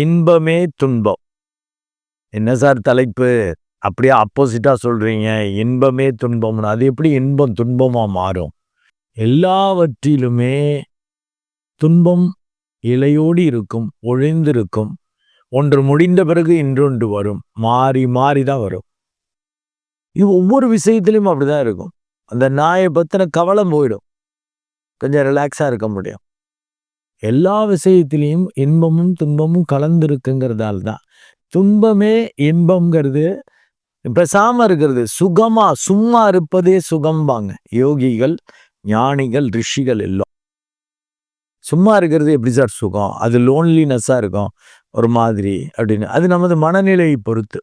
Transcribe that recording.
இன்பமே துன்பம். என்ன சார் தலைப்பு? அப்படியே ஆப்போசிட்டாக சொல்கிறீங்க இன்பமே துன்பம்னு. அது எப்படி இன்பம் துன்பமாக மாறும்? எல்லாவற்றிலுமே துன்பம் இலையோடு இருக்கும் ஒழிந்திருக்கும். ஒன்று முடிந்த பிறகு இன்றொன்று வரும். மாறி மாறி தான் வரும். இது ஒவ்வொரு விஷயத்திலையும் அப்படிதான் இருக்கும். அந்த நாயை பற்றின கவலம் போயிடும். கொஞ்சம் ரிலாக்ஸாக இருக்க முடியும். எல்லா விஷயத்திலையும் இன்பமும் துன்பமும் கலந்துருக்குங்கிறதால தான் துன்பமே இன்பம்ங்கிறது பேசாம இருக்கிறது. சுகமா சும்மா இருப்பதே சுகம்பாங்க. யோகிகள் ஞானிகள் ரிஷிகள் எல்லாம் சும்மா இருக்கிறது எப்படி சார் சுகம்? அது லோன்லினஸ்ஸாக இருக்கும். ஒரு மாதிரி அப்படின்னு. அது நமது மனநிலையை பொறுத்து.